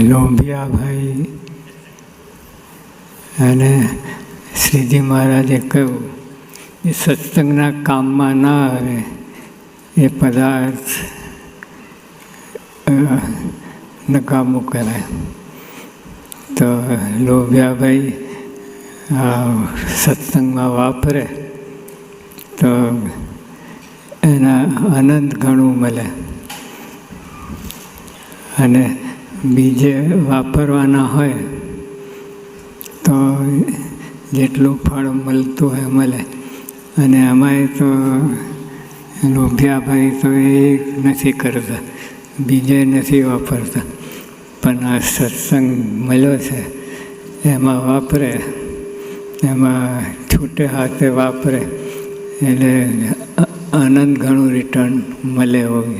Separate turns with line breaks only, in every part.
લોભિયાભાઈ અને શ્રીજી મહારાજે કહ્યું એ સત્સંગના કામમાં ના આવે એ પદાર્થ નકામું કરે. તો લોભિયાભાઈ સત્સંગમાં વાપરે તો એના આનંદ ઘણું મળે. અને બીજે વાપરવાના હોય, તો જેટલું ફળ મળતું હોય મળે. અને અમારે તો લોભિયાભાઈ તો એ નથી કરતા, બીજે નથી વાપરતા. પણ આ સત્સંગ મળ્યો છે, એમાં વાપરે, એમાં છૂટે હાથે વાપરે, એટલે આનંદ ઘણું રિટર્ન મળે એવું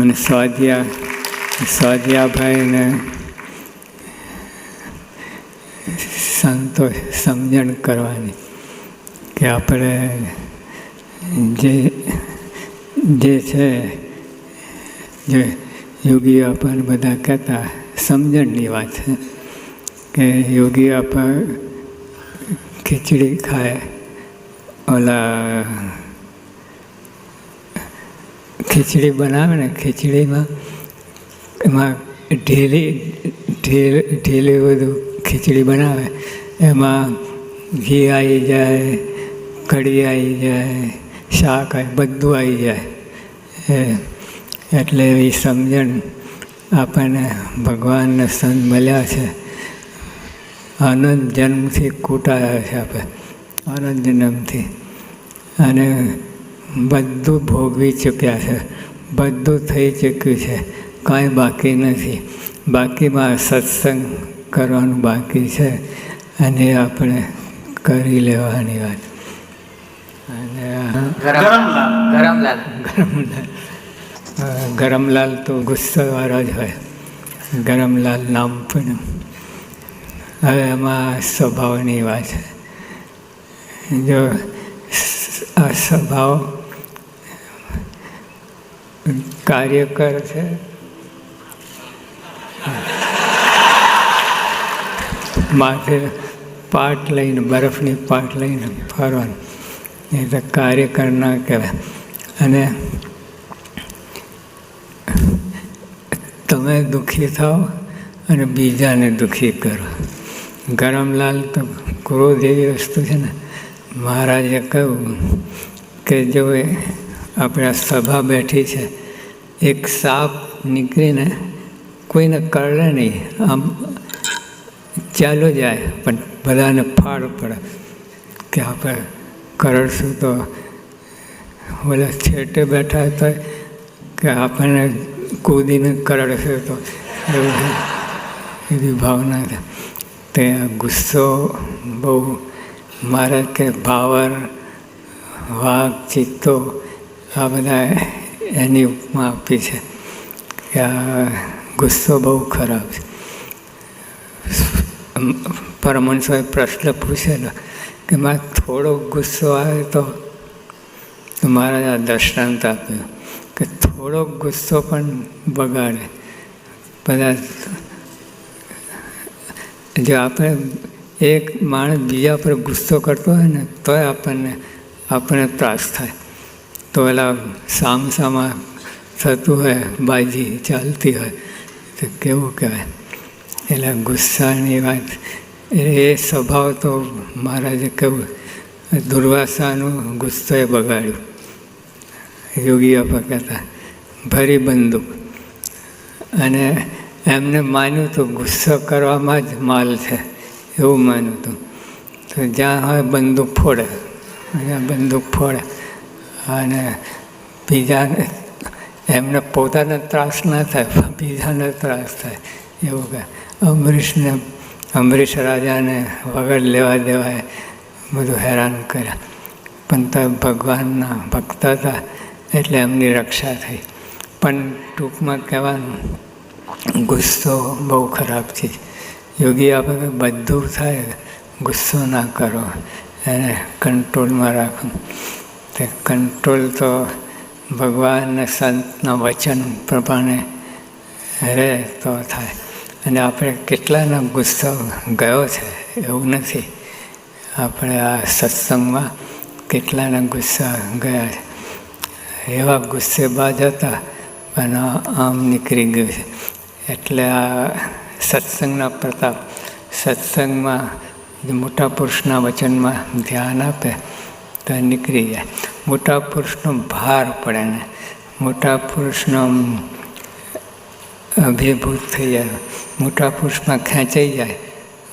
અને સ્વાધ્યા સ્વાધ્યાભાઈને સંતોષ, સમજણ કરવાની કે આપણે જે જે છે, જે યોગી આપણને બધા કહેતા, સમજણની વાત છે કે યોગી આપણ ખીચડી ખાય, ઓલા ખીચડી બનાવે ને ખીચડીમાં એમાં ઢીલી ઢેલ ઢીલી બધું ખીચડી બનાવે. એમાં ઘી આવી જાય, કઢી આવી જાય, શાક આવી બધું આવી જાય. એટલે એવી સમજણ આપણને ભગવાનને સંત મળ્યા છે. આનંદ જન્મથી કૂટાયા છે આપણે, આનંદ જન્મથી. અને બધું ભોગવી ચૂક્યા છે, બધું થઈ ચૂક્યું છે. કાંઈ બાકી નથી. બાકીમાં સત્સંગ કરવાનું બાકી છે અને આપણે કરી લેવાની વાત. અને
ગરમલાલ. ગરમલાલ.
ગરમલાલ. ગરમલાલ તો ગુસ્સાવાળા જ હોય. ગરમલાલ નામ પણ. હવે એમાં સ્વભાવની વાત. છે જો આ સ્વભાવ કાર્યકર છે માથે પાટ લઈને, બરફની પાટ લઈને ફરવાનું. એ તો કાર્યકર ના કહેવાય. અને તમે દુઃખી થાઓ અને બીજાને દુઃખી કરો. ગરમલાલ તો ક્રોધ એવી વસ્તુ છે ને, મહારાજે કહ્યું કે જો એ આપણા સભા બેઠી છે, એક સાપ નીકળીને કોઈને કરડે નહીં. આમ ચાલો જાય, પણ બધાને ફાળ પડે કે આપણે કરડશું તો ઓલા છેટે બેઠા હતા કે આપણને કૂદીને કરડશે તો એવું ભાવના તે ગુસ્સો બહુ મારે કે ભાવર, વાઘ, ચિત્તો આ બધા એની ઉપમા આપી છે. કે આ ગુસ્સો બહુ ખરાબ છે. પરમહંસોએ પ્રશ્ન પૂછેલો કે મારે થોડો ગુસ્સો આવે તો મારા આ દૃષ્ટાંત આપ્યું કે થોડો ગુસ્સો પણ બગાડે. બધા જો આપણે એક માણસ બીજા પર ગુસ્સો કરતો હોય ને, તોય આપણને આપણને ત્રાસ થાય. તો એલા સામસામા થતું હોય, બાજી ચાલતી હોય, તો કેવું કહેવાય? એટલે ગુસ્સાની વાત એ સ્વભાવ તો મહારાજે કહ્યું, દુર્વાસાનું ગુસ્સોએ બગાડ્યું. યોગી આપા કહેતા, ભરી બંદૂક. અને એમને માન્યું તો ગુસ્સો કરવામાં જ માલ છે, એવું માન્યું હતું. તો જ્યાં હોય બંદૂક ફોડે, અહીંયા બંદૂક ફોડે. અને બીજાને, એમને પોતાને ત્રાસ ના થાય બીજાને ત્રાસ થાય, એવું કહે. અમરીશને અમરીશ રાજાને વગર લેવા દેવાય બધું હેરાન કર્યા. પણ તો ભગવાનના ભક્ત હતા એટલે એમની રક્ષા થઈ. પણ ટૂંકમાં કહેવાનું, ગુસ્સો બહુ ખરાબ છે. યોગી આપણે બધું થાય, ગુસ્સો ના કરો. એને કંટ્રોલમાં રાખો. તે કંટ્રોલ તો ભગવાન સંતના વચન પ્રમાણે રહે તો થાય. અને આપણે કેટલાનો ગુસ્સો ગયો છે એવું નથી. આપણે આ સત્સંગમાં કેટલાના ગુસ્સા ગયા છે. એવા ગુસ્સેબાજ હતા પણ આમ નીકળી ગયું છે. એટલે આ સત્સંગના પ્રતાપ, સત્સંગમાં મોટા પુરુષના વચનમાં ધ્યાન આપે તો નીકળી જાય. મોટા પુરુષનો ભાર પડે ને, મોટા પુરુષનો અભિભૂત થઈ જાય. મોટા પુરુષમાં ખેંચાઈ જાય.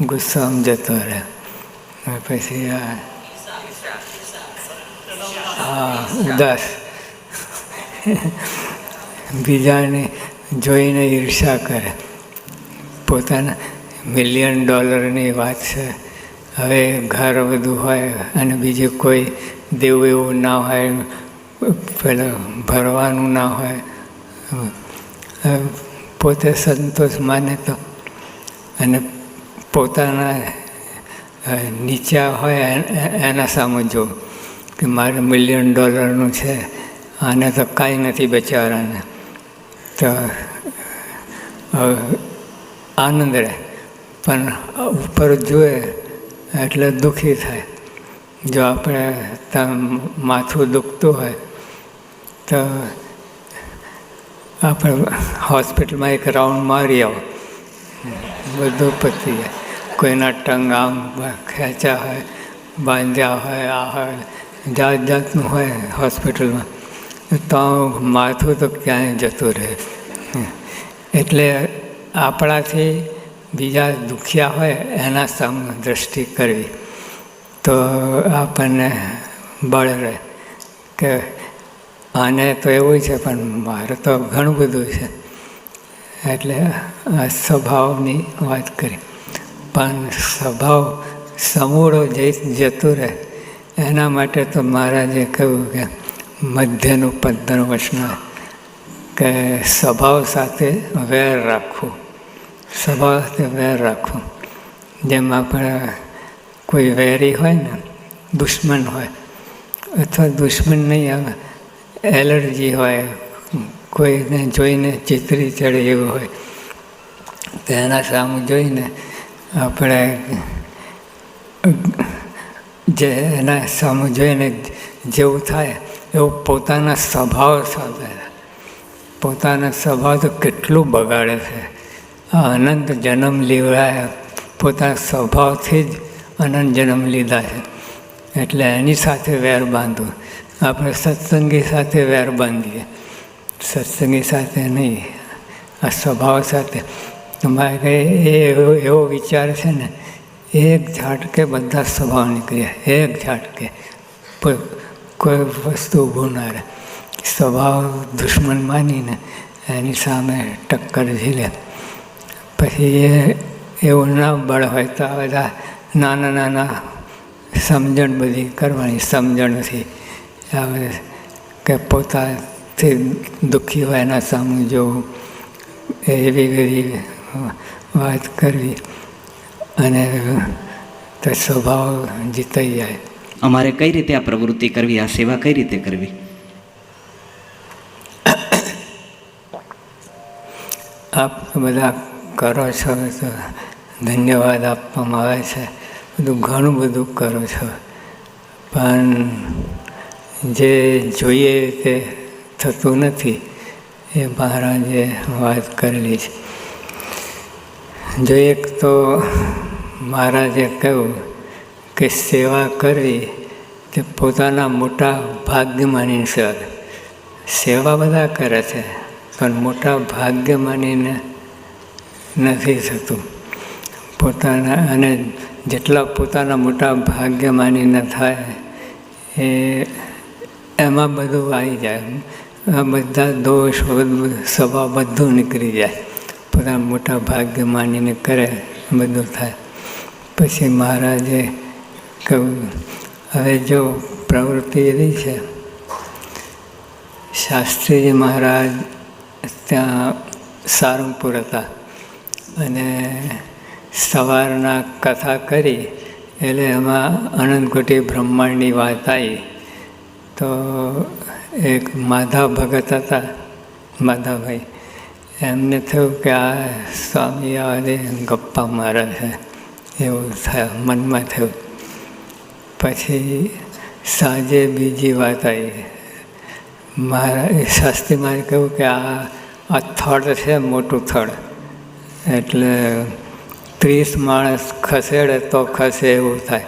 ગુસ્સો આમ જતો રહે પછી હા ઉદાસ. બીજાને જોઈને ઈર્ષા કરે. પોતાના મિલિયન ડોલરની વાત છે. હવે ઘર બધું હોય અને બીજું કોઈ દેવું એવું ના હોય, પેલા ભરવાનું ના હોય. પોતે સંતોષ માને તો અને પોતાના નીચા હોય એના સામે જો કે મારે મિલિયન ડોલરનું છે, આને તો કાંઈ નથી બચારાને તો આનંદ રહે. પણ ઉપર જુએ એટલે દુઃખી થાય. જો આપણે ત માથું દુખતું હોય તો આપણે હોસ્પિટલમાં એક રાઉન્ડ મારી આવો. બધું પતી જાય. કોઈના ટંગ આમ ખેંચ્યા હોય, બાંધ્યા હોય, આ હોય, જાત જાતનું હોય હોસ્પિટલમાં. તો માથું તો ક્યાંય જતું રહે. એટલે આપણાથી બીજા દુખ્યા હોય એના સામે દ્રષ્ટિ કરવી. તો આપણને બળ રહે કે આને તો એવું છે, પણ મારે તો ઘણું બધું છે. એટલે આ સ્વભાવની વાત કરી. પણ સ્વભાવ સમૂળો જઈ જતું રહે. એના માટે તો મહારાજે કહ્યું કે મધ્યનું પંદર વર્ષના કે સ્વભાવ સાથે વેર રાખવું. સ્વભાવ સાથે વેર રાખવું. જેમ આપણે કોઈ વેરી હોય ને, દુશ્મન હોય, અથવા દુશ્મન નહીં આવે એલર્જી હોય, કોઈને જોઈને ચિતરી ચડે એવું હોય, તો એના સામે જોઈને આપણે જે એના સામે જોઈને જેવું થાય, એવું પોતાના સ્વભાવ સાથે. પોતાના સ્વભાવ તો કેટલું બગાડે છે. આ અનંત જન્મ લેવડાયા પોતાના સ્વભાવથી જ અનંત જન્મ લીધા છે. એટલે એની સાથે વેર બાંધવું આપણે સત્સંગી સાથે વેર બાંધીએ. સત્સંગી સાથે નહીં, આ સ્વભાવ સાથે. કંઈ એ એવો એવો વિચાર છે ને, એક ઝાટકે બધા સ્વભાવ નીકળ્યા, એક ઝાટકે. કોઈ વસ્તુ ઊભું ના રહે. સ્વભાવ દુશ્મન માનીને એની સામે ટક્કર ઝીલે. પછી એ, એવું ના બળ હોય તો બધા નાના નાના સમજણ બધી કરવાની, સમજણથી આવે કે પોતાથી દુઃખી હોય એના સામે જોવું એવી બધી વાત કરવી અને તો સ્વભાવ જીતાઈ જાય.
અમારે કઈ રીતે આ પ્રવૃત્તિ કરવી આ સેવા કઈ રીતે કરવી?
આપ બધા કરો છો તો ધન્યવાદ આપવામાં આવે છે. બધું ઘણું બધું કરો છો. પણ જે જોઈએ તે થતું નથી, એ મહારાજે વાત કરેલી છે. જો એક તો મહારાજે કહ્યું કે સેવા કરવી તે પોતાના મોટા ભાગ્ય માનીને સેવા સેવા બધા કરે છે, પણ મોટા ભાગ્ય માનીને નથી થતું. પોતાના અને જેટલા પોતાના મોટા ભાગ્ય માનીને થાય, એ એમાં બધું આવી જાય. આ બધા દોષ સ્વભાવ બધું નીકળી જાય. પોતા મોટા ભાગ્ય માનીને કરે, બધું થાય. પછી મહારાજે કહ્યું, હવે જો પ્રવૃત્તિ એવી છે, શાસ્ત્રીજી મહારાજ ત્યાં સારંગપુર હતા. અને સવારના કથા કરી, એટલે એમાં અનંતકોટી બ્રહ્માંડની વાત આવી. તો એક માધા ભગત હતા માધાભાઈ એમને થયું કે આ સ્વામી આવે ગપ્પા મારે છે, એવું થયું, મનમાં થયું. પછી સાંજે બીજી વાત આવી. મારા શાસ્ત્રી મારે કહ્યું કે આ આ થડ છે, મોટું થડ. એટલે ત્રીસ માણસ ખસેડે તો ખસે એવું થાય.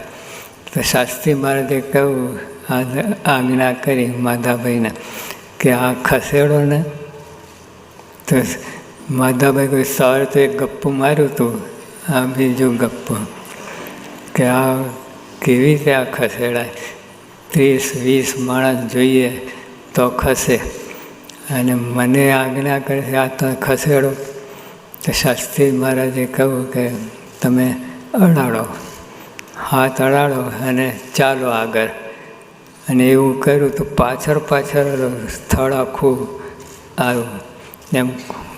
તો શાસ્ત્રી મહારાજે કહ્યું આજ્ઞા કરી માધાભાઈને કે આ ખસેડો ને. તો માધાભાઈ કોઈ સવારે તો એક ગપ્પું માર્યું હતું આ બીજું ગપ્પું. કે આ કેવી રીતે આ ખસેડાય? ત્રીસ, વીસ માણસ જોઈએ તો ખસે. અને મને આજ્ઞા કરે છે, આ તો ખસેડો. તો શાસ્ત્રી મહારાજે કહ્યું કે, તમે અડાડો. હાથ અડાડો અને ચાલો આગળ. અને એવું કર્યું તો પાછળ પાછળ સ્થળ આખું આવ્યું. એમ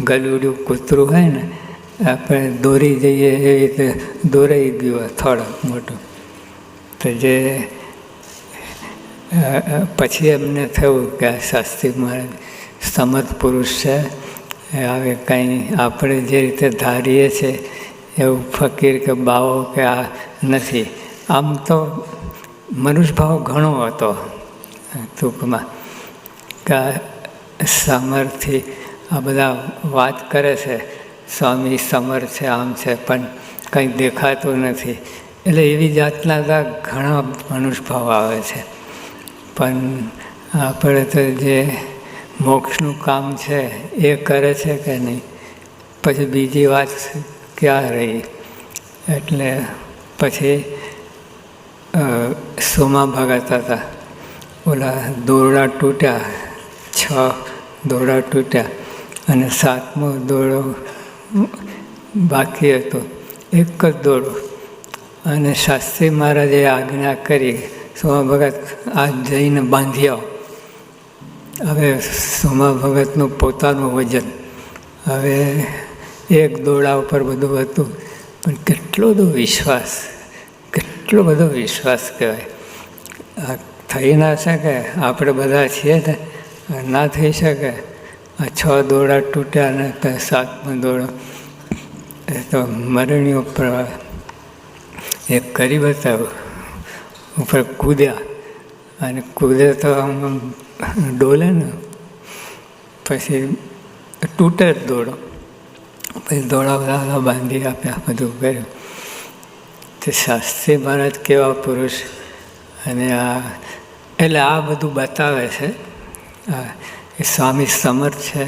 ગલુડિયું કૂતરું હોય ને, આપણે દોરી જઈએ એ રીતે દોરાઈ ગયું થડ મોટું. તો જે પછી એમને થયું કે આ શાસ્ત્રી મહારાજ સમત પુરુષ છે હવે કંઈ આપણે જે રીતે ધારીએ છીએ એવું ફકીર કે બાવો કે આ નથી. આમ તો મનુષ્ય ભાવ ઘણો હતો ટૂંકમાં. કે આ સમરથી આ બધા વાત કરે છે, સ્વામી, સમર છે, આમ છે, પણ કંઈ દેખાતું નથી. એટલે એવી જાતના ઘણા મનુષ્યભાવ આવે છે. પણ આપણે તો જે મોક્ષનું કામ છે એ કરે છે કે નહીં? પછી બીજી વાત ક્યાં રહી? એટલે પછી સોમા ભગત હતા ઓલા દોરડા તૂટ્યા, છ દોરડા તૂટ્યા અને સાતમો દોરડો બાકી હતો. એક જ દોરડો અને શાસ્ત્રી મહારાજે આજ્ઞા કરી, સોમા ભગત આ જઈને બાંધી આવો હવે સોમા ભગતનું પોતાનું વજન. હવે એક દોડા ઉપર બધું હતું. પણ કેટલો બધો વિશ્વાસ. કેટલો બધો વિશ્વાસ કહેવાય. આ થઈ ના શકે, આપણે બધા છીએ ને ના થઈ શકે. આ છ દોડા તૂટ્યા ને તો સાતમો દોડો. એ તો મરણી ઉપર એક કરી બતાવ્યું ઉપર કૂદ્યા. અને કૂદે તો આમ ડોલે ને. પછી તૂટે જ દોડો. પછી દોડા બધા બાંધી આપ્યા, બધું કર્યું. તે શાસ્ત્રી મહારાજ કેવા પુરુષ અને આ, એટલે આ બધું બતાવે છે. એ સ્વામી સમર્થ છે.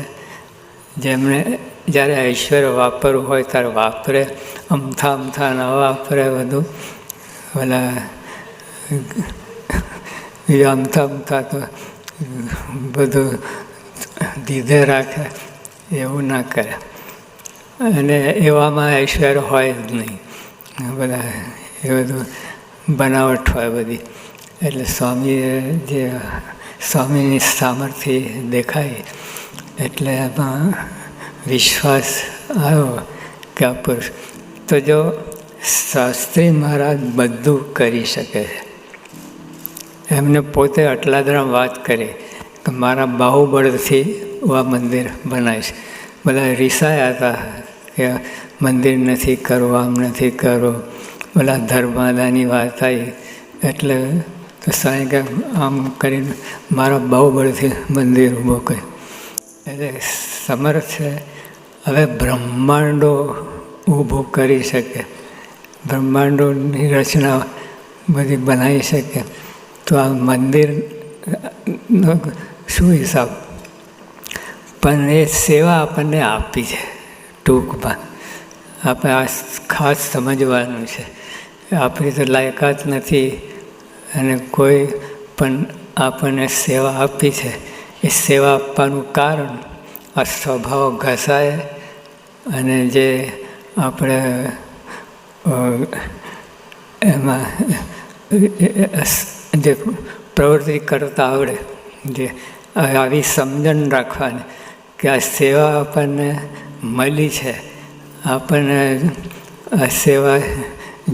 જેમણે જ્યારે ઐશ્વર્ય વાપરવું હોય ત્યારે વાપરે, અમથા અમથા ન વાપરે બધું. ઓલા, બીજા અમથા અમથા તો બધું દીધે રાખે, એવું ના કરે. અને એવામાં ઐશ્વર્ય હોય જ નહીં. બધા એ બધું બનાવટ હોય બધી. એટલે સ્વામીએ જે સ્વામીની સામર્થ્ય દેખાય, એટલે એમાં વિશ્વાસ આવ્યો કે આ પુરુષ. તો જો શાસ્ત્રી મહારાજ બધું કરી શકે. છે એમને પોતે અટલાદરા વાત કરી કે મારા બાહુબળથી હું આ મંદિર બનાવીશ. બધા રિસાયા હતા. કે મંદિર નથી કરવું આમ નથી કરવું ઓલા ધર્માદાની વાત આવી એટલે તો સાંઈ કે, આમ કરીને મારા બાહુબળથી મંદિર ઊભો કર્યું. એટલે સમર્થ છે, હવે બ્રહ્માંડો ઊભું કરી શકે. બ્રહ્માંડોની રચના બધી બનાવી શકે. તો આ મંદિરનો શું હિસાબ? પણ એ સેવા આપણને આપી છે. ટૂંકમાં. આપણે આ ખાસ સમજવાનું છે. આપણી તો લાયકાત નથી અને કોઈ પણ આપણને સેવા આપી છે. એ સેવા આપવાનું કારણ આ સ્વભાવ ઘસાય અને જે આપણે એમાં જે પ્રવૃત્તિ કરતા આવડે, જે આવી સમજણ રાખવાની કે આ સેવા આપણને મળી છે. આપણને સેવા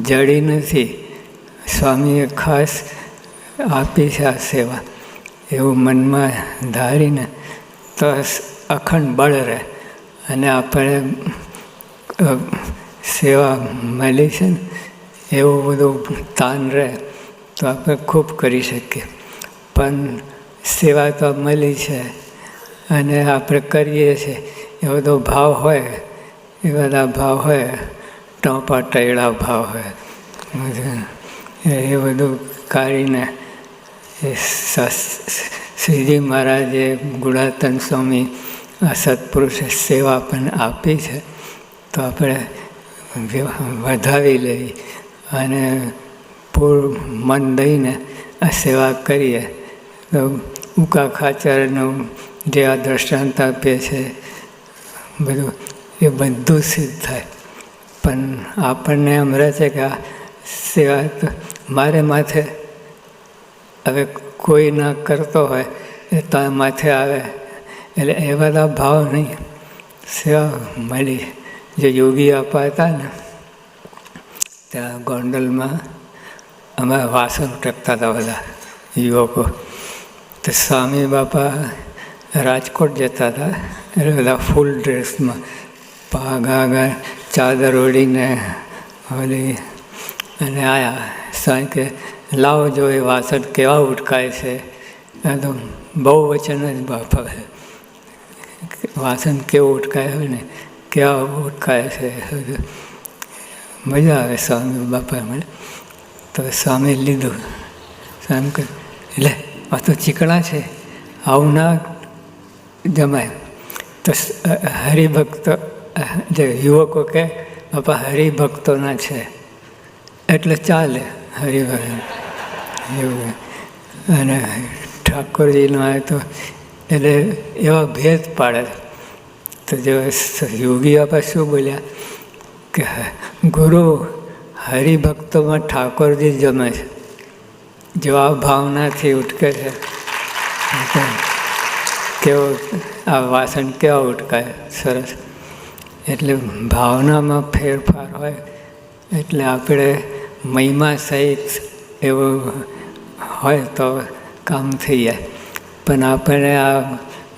જડી નથી. સ્વામીએ ખાસ આપી છે આ સેવા. એવું મનમાં ધારીને તો અખંડ બળ રહે અને આપણે સેવા મળી છે ને એવું બધું તાન રહે તો આપણે ખૂબ કરી શકીએ. પણ સેવા તો મળી છે અને આપણે કરીએ છીએ. એ બધો ભાવ હોય, એ બધા ભાવ હોય, ટોપા ટૈડા ભાવ હોય. એ બધું કાઢીને એ શ્રીજી મહારાજે ગુણાતન સ્વામી આ સત્પુરુષે સેવા પણ આપી છે. તો આપણે વધાવી લઈ અને પૂર મન દઈને આ સેવા કરીએ. તો ઉકા ખાચરનું જે આ દ્રષ્ટાંત આપે છે બધું, એ બધું સિદ્ધ થાય. પણ આપણને એમ રહે છે કે આ સેવા તો મારે માથે હવે કોઈ ના કરતો હોય, એ તો માથે આવે. એટલે એ બધા ભાવ નહીં. સેવા મળી. જે યોગી અપાતા ને, ત્યાં ગોંડલમાં અમે વાસણ ટકતા હતા બધા યુવકો. તો સ્વામી બાપા રાજકોટ જતા હતા. એટલે બધા ફૂલ ડ્રેસમાં પાઘા આગળ ચાદર ઓળીને ઓલી અને આવ્યા સાંજ કે, લાવો જો એ વાસણ કેવા ઉટકાય છે. તો બહુ વચન જ બાપા. વાસણ કેવું ઉટકાય હોય ને? કેવા ઉટકાય છે? મજા આવે સ્વામી બાપા મને. તો સ્વામી લીધું. સ્વામી કહે એટલે આ તો ચીકણા છે. આવું ના જમાય. તો હરિભક્તો જે યુવકો કે બાપા, હરિભક્તોના છે. એટલે ચાલે હરિભક્ત એવું અને ઠાકોરજીનો આવે તો એટલે એવા ભેદ પાડે. તો જો યોગી બાપા શું બોલ્યા? કે, ગુરુ, હરિભક્તોમાં ઠાકોરજી જમે છે. જેવા ભાવનાથી ઉટકે છે. કેવો આ વાસણ કેવા ઉટકાય? સરસ. એટલે ભાવનામાં ફેરફાર હોય, એટલે આપણે મહિમા સહિત એવું હોય તો કામ થઈ જાય. પણ આપણે આ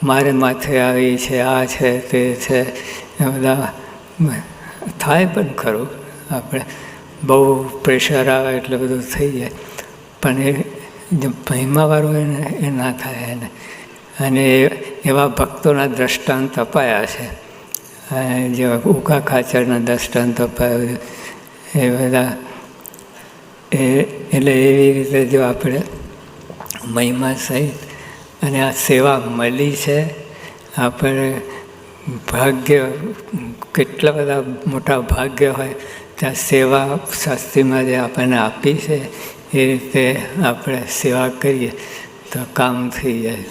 મારે માથે આવી છે, આ છે, તે છે, એ બધા થાય પણ ખરું. આપણે બહુ પ્રેશર આવે એટલે બધું થઈ જાય. પણ એ જે મહિમાવાળું હોય ને, એ ના થાય એને. અને એવા ભક્તોના દ્રષ્ટાંત અપાયા છે. જેવા ઉકા ખાચરના દ્રષ્ટાંત અપાયા એ બધા એ એટલે એવી રીતે જો આપણે મહિમા સહિત અને આ સેવા મળી છે, આપણે ભાગ્ય કેટલા બધા મોટા ભાગ્ય હોય, ત્યાં સેવા શાસ્ત્રીમાં જે આપણને આપી છે, એ રીતે આપણે સેવા કરીએ તો કામ થઈ જાય.